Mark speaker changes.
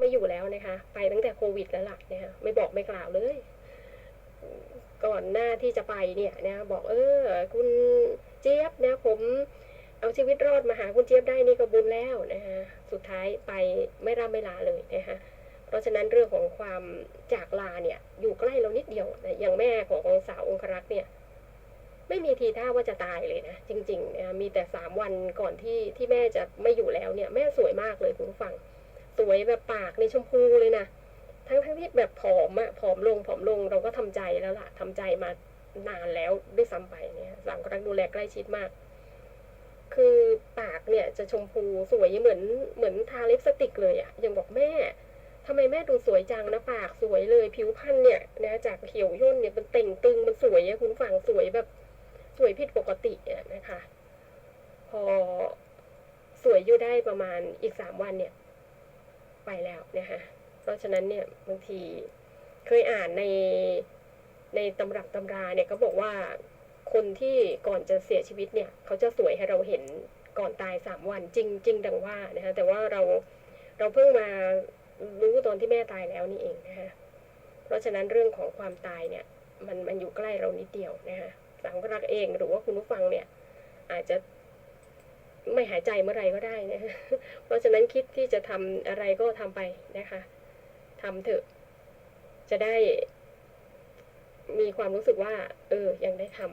Speaker 1: ไม่อยู่แล้วนะคะ ไปตั้งแต่โควิดแล้วล่ะนะคะไม่บอกไม่กล่าวเลย ก่อนหน้าที่จะไปเนี่ยนะบอกเออ คุณเจี๊ยบนะผมเอาชีวิตรอดมาหาคุณเจี๊ยบได้นี่ก็บุญแล้วนะคะสุดท้ายไปไม่ร่ำไม่ลาเลยนะคะเพราะฉะนั้นเรื่องของความจากลาเนี่ยอยู่ใกล้เรานิดเดียวนะอย่างแม่ขององสาวองครักษ์เนี่ย ไม่มีทีท่าว่าจะตายเลยนะจริงๆนะมีแต่สามวันก่อนที่ที่แม่จะไม่อยู่แล้วเนี่ย แม่สวยมากเลยคุณผู้ฟัง สวยแบบปากในชมพูเลยนะทั้งทั้งที่แบบผอมอะผอมลงผอมลงเราก็ทำใจแล้วล่ะทำใจมานานแล้วด้วยซ้ำไปเนี่ยสามกรักดูแลใกล้ชิดมาก คือปากเนี่ยจะชมพูสวยเหมือนเหมือนทาลิปสติกเลยอะยังบอกแม่ทำไมแม่ดูสวยจังนะปากสวยเลยผิวพรรณเนี่ยนะจากเขียวย่นเนี่ยมันเต่งตึงมันสวยอะคุณฝั่งสวยแบบ สวยผิดปกติอะนะคะ พอสวยอยู่ได้ประมาณอีกสามวันเนี่ย ไปแล้วนะคะเพราะฉะนั้นเนี่ยบางทีเคยอ่านในในตำรับตำราเนี่ยเขาบอกว่าคนที่ก่อนจะเสียชีวิตเนี่ยเขาจะสวยให้เราเห็นก่อนตายสามวันจริงจริงดังว่านะคะแต่ว่าเราเราเพิ่งมารู้ตอนที่แม่ตายแล้วนี่เองนะคะเพราะฉะนั้นเรื่องของความตายเนี่ย มันมันอยู่ใกล้เรานิดเดียวนะคะสังกรักเองหรือว่าคุณผู้ฟังเนี่ย อาจจะ ไม่หายใจเมื่อไรก็ได้นะเพราะฉะนั้นคิดที่จะทำอะไรก็ทำไปนะคะทำเถอะ จะได้ มีความรู้สึกว่า เออ ยังได้ทำ